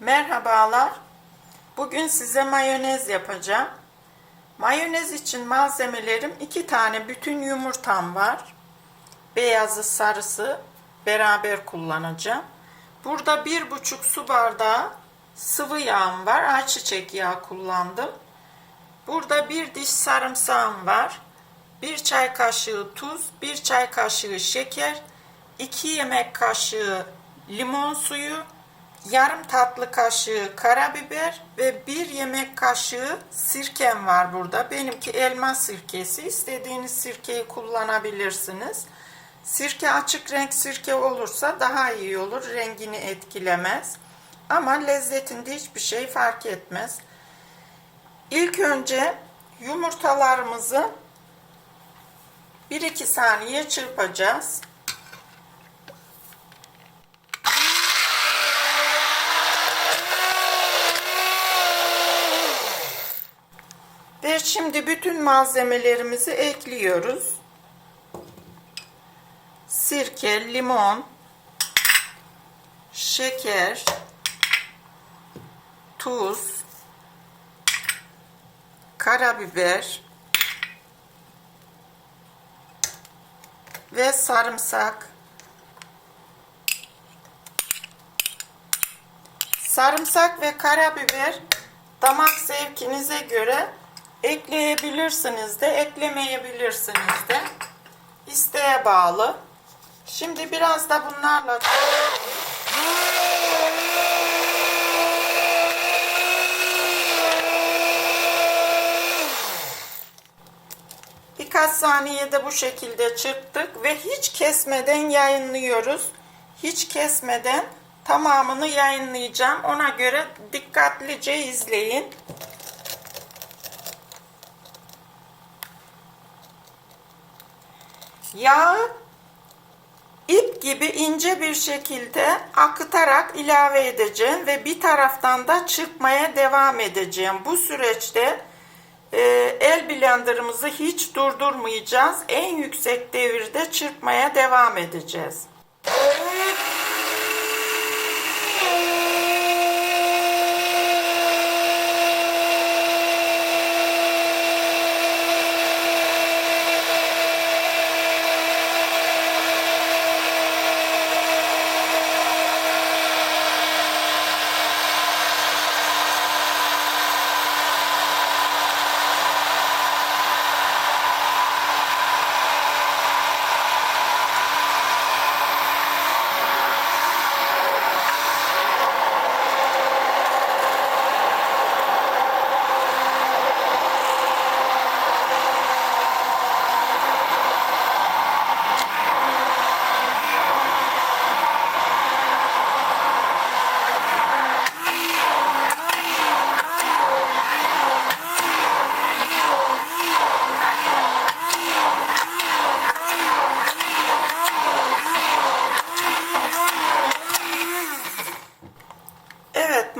Merhabalar. Bugün size mayonez yapacağım. Mayonez için malzemelerim iki tane bütün yumurtam var. Beyazı sarısı beraber kullanacağım. Burada bir buçuk su bardağı sıvı yağım var. Ayçiçek yağı kullandım. Burada bir diş sarımsağım var. Bir çay kaşığı tuz, bir çay kaşığı şeker, iki yemek kaşığı limon suyu, yarım tatlı kaşığı karabiber ve bir yemek kaşığı sirkem var burada. Benimki elma sirkesi. İstediğiniz sirkeyi kullanabilirsiniz. Sirke açık renk sirke olursa daha iyi olur. Rengini etkilemez. Ama lezzetinde hiçbir şey fark etmez. İlk önce yumurtalarımızı 1-2 saniye çırpacağız. Şimdi bütün malzemelerimizi ekliyoruz. Sirke, limon, şeker, tuz, karabiber ve sarımsak. Sarımsak ve karabiber damak zevkinize göre ekleyebilirsiniz de eklemeyebilirsiniz de isteğe bağlı. Şimdi biraz da bunlarla Birkaç saniyede bu şekilde çırptık ve hiç kesmeden yayınlıyoruz. Hiç kesmeden tamamını yayınlayacağım. Ona göre dikkatlice izleyin. Yağı ip gibi ince bir şekilde akıtarak ilave edeceğim ve bir taraftan da çırpmaya devam edeceğim. Bu süreçte e, el blenderımızı hiç durdurmayacağız. En yüksek devirde çırpmaya devam edeceğiz. Evet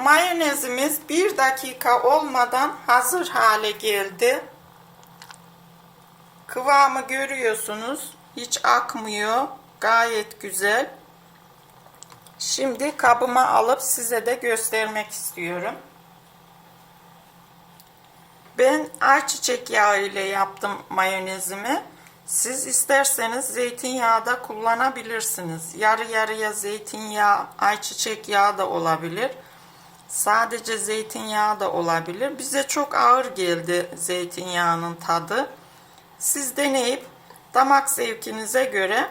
mayonezimiz bir dakika olmadan hazır hale geldi. Kıvamı görüyorsunuz. Hiç akmıyor. Gayet güzel. Şimdi kabıma alıp size de göstermek istiyorum. Ben ayçiçek yağı ile yaptım mayonezimi. Siz isterseniz zeytinyağı da kullanabilirsiniz. Yarı yarıya zeytinyağı, ayçiçek yağı da olabilir. Sadece zeytinyağı da olabilir. Bize çok ağır geldi zeytinyağının tadı. Siz deneyip damak zevkinize göre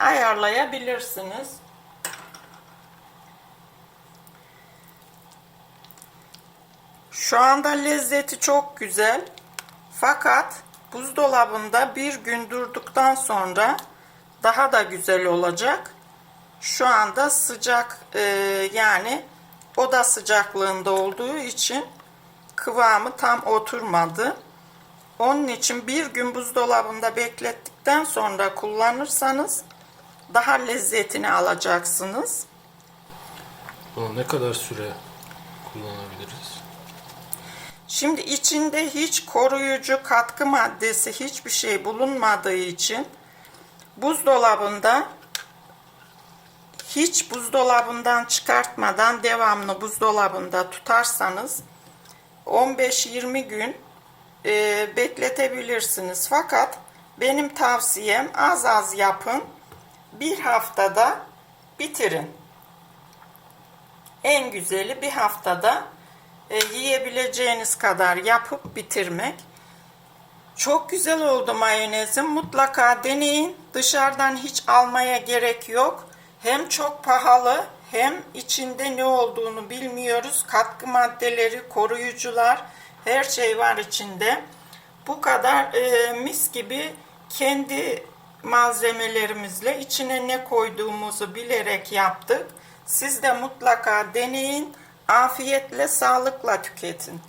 ayarlayabilirsiniz. Şu anda lezzeti çok güzel. Fakat buzdolabında bir gün durduktan sonra daha da güzel olacak. Şu anda sıcak e, yani oda sıcaklığında olduğu için kıvamı tam oturmadı. Onun için bir gün buzdolabında beklettikten sonra kullanırsanız daha lezzetini alacaksınız. Bunu ne kadar süre kullanabiliriz? Şimdi içinde hiç koruyucu katkı maddesi hiçbir şey bulunmadığı için buzdolabında hiç buzdolabından çıkartmadan devamlı buzdolabında tutarsanız 15-20 gün e, bekletebilirsiniz. Fakat benim tavsiyem az az yapın. Bir haftada bitirin. En güzeli bir haftada e, yiyebileceğiniz kadar yapıp bitirmek. Çok güzel oldu mayonezim. Mutlaka deneyin. Dışarıdan hiç almaya gerek yok. Hem çok pahalı hem içinde ne olduğunu bilmiyoruz. Katkı maddeleri, koruyucular her şey var içinde. Bu kadar e, mis gibi kendi malzemelerimizle içine ne koyduğumuzu bilerek yaptık. Siz de mutlaka deneyin. Afiyetle, sağlıkla tüketin.